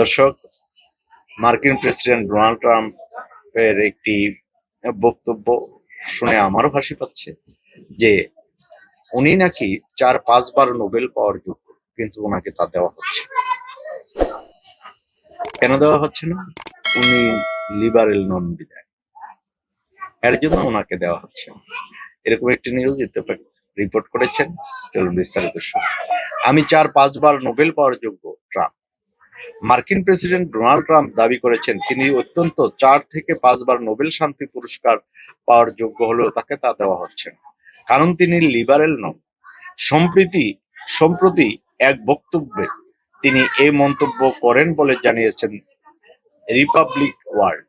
দর্শক, মার্কিন president Donald ট্রাম্পের একটি বক্তব্য শুনে আমারও হাসি পাচ্ছে যে উনি নাকি চার পাঁচবার নোবেল পাওয়ার যোগ্য, কিন্তু ওনাকে তা দেওয়া হচ্ছে। কেন দেওয়া হচ্ছে না? উনি লিবারেল নন বিধায় এর জন্য ওনাকে দেওয়া হচ্ছে এরকম একটি নিউজ ইত্তেফাক রিপোর্ট করেছেন। চলুন বিস্তারিত আমি চার পাঁচবার নোবেল পাওয়ার যোগ্য মার্কিন প্রেসিডেন্ট ডোনাল্ড ট্রাম্প দাবি করেছেন, তিনি অত্যন্ত চার থেকে পাঁচবার নোবেল শান্তি পুরস্কার পাওয়ার যোগ্য হলেও তাকে তা দেওয়া হচ্ছে না। কারণ তিনি লিবারেল নন। সম্প্রীতি, সম্প্রতি এক বক্তব্যে তিনি এই মন্তব্য করেন বলে জানিয়েছেন রিপাবলিক ওয়ার্ল্ড।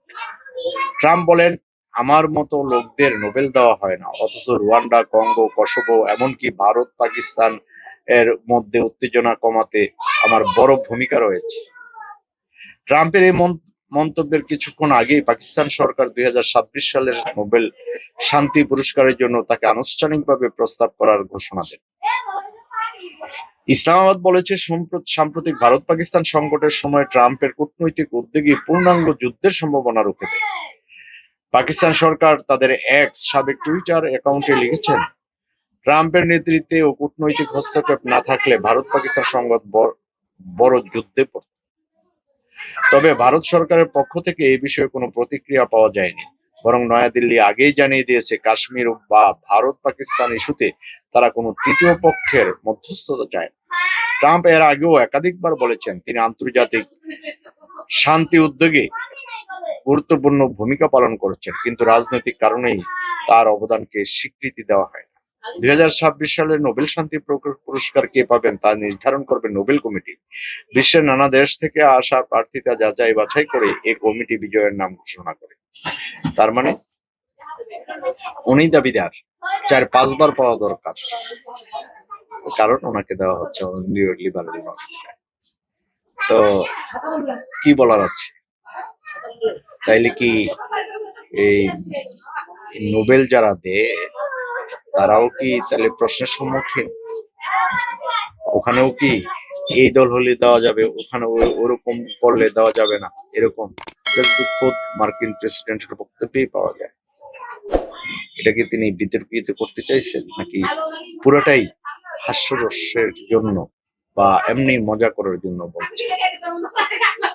ট্রাম্প বলেন, আমার মতো লোকদের নোবেল দেওয়া হয় না, অথচ রুয়ান্ডা, কঙ্গো, কসোভো, এমনকি ভারত, পাকিস্তান এর মধ্যে উত্তেজনা কমাতে আমার বড় ভূমিকা রয়েছে। ট্রাম্পের এই মন- মন্তব্যের কিছুক্ষণ আগেই পাকিস্তান সরকার দুই সালের নোবেল শান্তি পুরস্কারের জন্য তাকে আনুষ্ঠানিকভাবে প্রস্তাব করার ঘোষণা দেন ইসলামাবাদ বলেছে সম্প্র- সাম্প্রতিক ভারত পাকিস্তান সংকটের সময় ট্রাম্পের কূটনৈতিক উদ্যোগী পূর্ণাঙ্গ যুদ্ধের সম্ভাবনা রুখে পাকিস্তান সরকার তাদের এক্স সাবেক টুইটার অ্যাকাউন্টে লিখেছেন, ট্রাম্পের নেতৃত্বে ও কূটনৈতিক হস্তক্ষেপ না থাকলে ভারত পাকিস্তান বড়- বড় যুদ্ধে পড়ত। তবে ভারত সরকারের পক্ষ থেকে এই বিষয়ে কোনো প্রতিক্রিয়া পাওয়া যায়নি। বরং নয়াদিল্লি আগেই জানিয়ে দিয়েছে, কাশ্মীর বা ভারত পাকিস্তান ইস্যুতে তারা কোনো তৃতীয় পক্ষের মধ্যস্থতা চায় ট্রাম্প এর আগেও একাধিকবার বলেছেন, তিনি আন্তর্জাতিক শান্তি উদ্যোগে গুরুত্বপূর্ণ ভূমিকা পালন করেছেন, কিন্তু রাজনৈতিক কারণেই তার অবদানকে স্বীকৃতি দেওয়া হয় দুই সালের নোবেল শান্তি পুরস্কার কে পাবেন তা নির্ধারণ করবে নোবেল কমিটি। বিশ্বের নানা দেশ থেকে আসা প্রার্থীতা যাচাই বাছাই করে এই কমিটি বিজয়ের নাম ঘোষণা করে। তার মানে উনি দাবিদার চার পাঁচবার পাওয়া দরকার। কারণ ওনাকে দেওয়া হচ্ছে লিবারেল তো কি বলার আছে? তাইলে কি এই নোবেল যারা দেয় তারাও কি তাহলে প্রশ্নের সম্মুখীন? ওখানেও কি এই দল হলে দেওয়া যাবে, ওখানে ওরকম করলে দেওয়া যাবে না, এরকম? খোদ মার্কিন প্রেসিডেন্টের বক্তব্যেই পাওয়া যায়। এটাকে তিনি বিতর্কিত করতে চাইছেন, নাকি পুরোটাই হাস্যরসের জন্য বা এমনি মজা করার জন্য বলছে